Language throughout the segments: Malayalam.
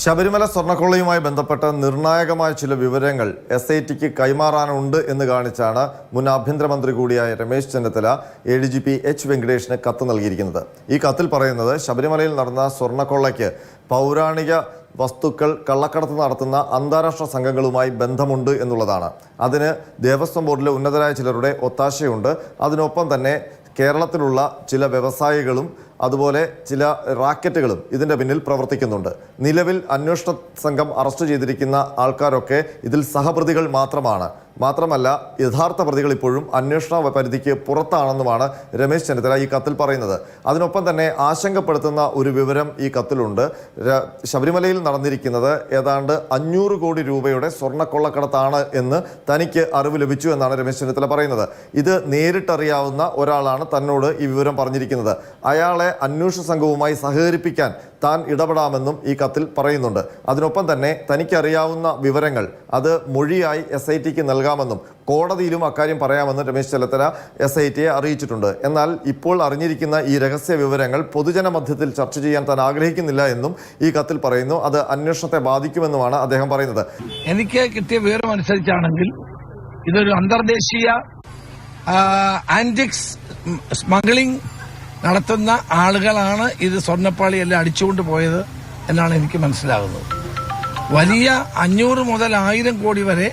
ശബരിമല സ്വർണക്കൊള്ളയുമായി ബന്ധപ്പെട്ട നിർണായകമായ ചില വിവരങ്ങൾ എസ് ഐ ടിക്ക് കൈമാറാനുണ്ട് എന്ന് കാണിച്ചാണ് മുൻ ആഭ്യന്തരമന്ത്രി കൂടിയായ Ramesh Chennithala A D G P H വെങ്കടേഷിന് കത്ത് നൽകിയിരിക്കുന്നത്. ഈ കത്തിൽ പറയുന്നത് ശബരിമലയിൽ നടന്ന സ്വർണക്കൊള്ളയ്ക്ക് പൗരാണിക വസ്തുക്കൾ കള്ളക്കടത്ത് നടത്തുന്ന അന്താരാഷ്ട്ര സംഘങ്ങളുമായി ബന്ധമുണ്ട് എന്നുള്ളതാണ്. അതിന് ദേവസ്വം ബോർഡിലെ ഉന്നതരായ ചിലരുടെ ഒത്താശയുണ്ട്. അതിനൊപ്പം തന്നെ കേരളത്തിലുള്ള ചില വ്യവസായികളും അതുപോലെ ചില റാക്കറ്റുകളും ഇതിന്റെ പിന്നിൽ പ്രവർത്തിക്കുന്നുണ്ട്. നിലവിൽ അന്വേഷണ സംഘം അറസ്റ്റ് ചെയ്തിരിക്കുന്ന ആൾക്കാരൊക്കെ ഇതിൽ സഹപ്രതികൾ മാത്രമാണ്. മാത്രമല്ല യഥാർത്ഥ പ്രതികൾ ഇപ്പോഴും അന്വേഷണ പരിധിക്ക് പുറത്താണെന്നുമാണ് രമേശ് ചെന്നിത്തല ഈ കത്തിൽ പറയുന്നത്. അതിനൊപ്പം തന്നെ ആശങ്കപ്പെടുത്തുന്ന ഒരു വിവരം ഈ കത്തിലുണ്ട്. ശബരിമലയിൽ നടന്നിരിക്കുന്നത് ഏതാണ്ട് അഞ്ഞൂറ് കോടി രൂപയുടെ സ്വർണക്കൊള്ളക്കടത്താണ് എന്ന് തനിക്ക് അറിവ് ലഭിച്ചു എന്നാണ് രമേശ് ചെന്നിത്തല പറയുന്നത്. ഇത് നേരിട്ടറിയാവുന്ന ഒരാളാണ് തന്നോട് ഈ വിവരം പറഞ്ഞിരിക്കുന്നത്. അയാളെ അന്വേഷണ സംഘവുമായി സഹകരിപ്പിക്കാൻ താൻ ഇടപെടാമെന്നും ഈ കത്തിൽ പറയുന്നുണ്ട്. അതിനൊപ്പം തന്നെ തനിക്കറിയാവുന്ന വിവരങ്ങൾ അത് മൊഴിയായി എസ് ഐ ടിക്ക് നൽകാമെന്നും കോടതിയിലും അക്കാര്യം പറയാമെന്ന് രമേശ് ചെല്ലത്തല എസ് ഐ ടിയെ അറിയിച്ചിട്ടുണ്ട്. എന്നാൽ ഇപ്പോൾ അറിഞ്ഞിരിക്കുന്ന ഈ രഹസ്യ വിവരങ്ങൾ പൊതുജന മധ്യത്തിൽ ചർച്ച ചെയ്യാൻ താൻ ആഗ്രഹിക്കുന്നില്ല എന്നും ഈ കത്തിൽ പറയുന്നു. അത് അന്വേഷണത്തെ ബാധിക്കുമെന്നുമാണ് അദ്ദേഹം പറയുന്നത്. എനിക്ക് കിട്ടിയ വിവരം അനുസരിച്ചാണെങ്കിൽ ഇതൊരു അന്തർദേശീയ ആന്റിക്സ് സ്മഗ്ലിംഗ് നടത്തുന്ന ആളുകളാണ് ഇത് സ്വർണപ്പാളിയെല്ലാം അടിച്ചുകൊണ്ട് പോയത് എന്നാണ് എനിക്ക് മനസ്സിലാകുന്നത്. വലിയ അഞ്ഞൂറ് മുതൽ ആയിരം കോടി വരെ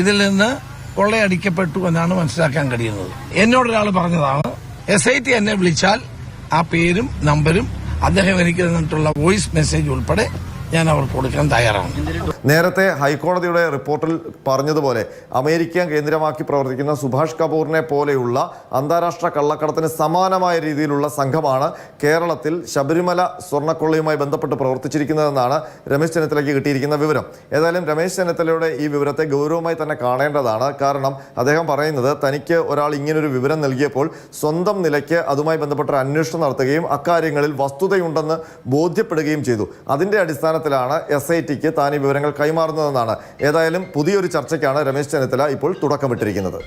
ഇതിൽ നിന്ന് കൊള്ളയടിക്കപ്പെട്ടു എന്നാണ് മനസ്സിലാക്കാൻ കഴിയുന്നത്. എന്നോടൊരാൾ പറഞ്ഞതാണ് എസ് ഐ ടി എന്നെ വിളിച്ചാൽ ആ പേരും നമ്പരും അദ്ദേഹം എനിക്ക് തന്നിട്ടുള്ള വോയിസ് മെസ്സേജ് ഉൾപ്പെടെ ഞാൻ അവർക്ക് കൊടുക്കാൻ തയ്യാറാണ്. നേരത്തെ ഹൈക്കോടതിയുടെ റിപ്പോർട്ടിൽ പറഞ്ഞതുപോലെ അമേരിക്ക കേന്ദ്രമാക്കി പ്രവർത്തിക്കുന്ന സുഭാഷ് കപൂറിനെ പോലെയുള്ള അന്താരാഷ്ട്ര കള്ളക്കടത്തിന് സമാനമായ രീതിയിലുള്ള സംഘമാണ് കേരളത്തിൽ ശബരിമല സ്വർണക്കൊള്ളയുമായി ബന്ധപ്പെട്ട് പ്രവർത്തിച്ചിരിക്കുന്നതെന്നാണ് രമേശ് ചെന്നിത്തലയ്ക്ക് കിട്ടിയിരിക്കുന്ന വിവരം. ഏതായാലും രമേശ് ചെന്നിത്തലയുടെ ഈ വിവരത്തെ ഗൗരവമായി തന്നെ കാണേണ്ടതാണ്. കാരണം അദ്ദേഹം പറയുന്നത് തനിക്ക് ഒരാൾ ഇങ്ങനൊരു വിവരം നൽകിയപ്പോൾ സ്വന്തം നിലയ്ക്ക് അതുമായി ബന്ധപ്പെട്ട അന്വേഷണം നടത്തുകയും അക്കാര്യങ്ങളിൽ വസ്തുതയുണ്ടെന്ന് ബോധ്യപ്പെടുകയും ചെയ്തു. അതിന്റെ അടിസ്ഥാനത്തിലാണ് എസ് ഐ ടിക്ക് താൻ ഈ വിവരങ്ങൾ കൈമാറുന്നതെന്നാണ്. ഏതായാലും പുതിയൊരു ചർച്ചയ്ക്കാണ് രമേശ് ചെന്നിത്തല ഇപ്പോൾ തുടക്കമിട്ടിരിക്കുന്നത്.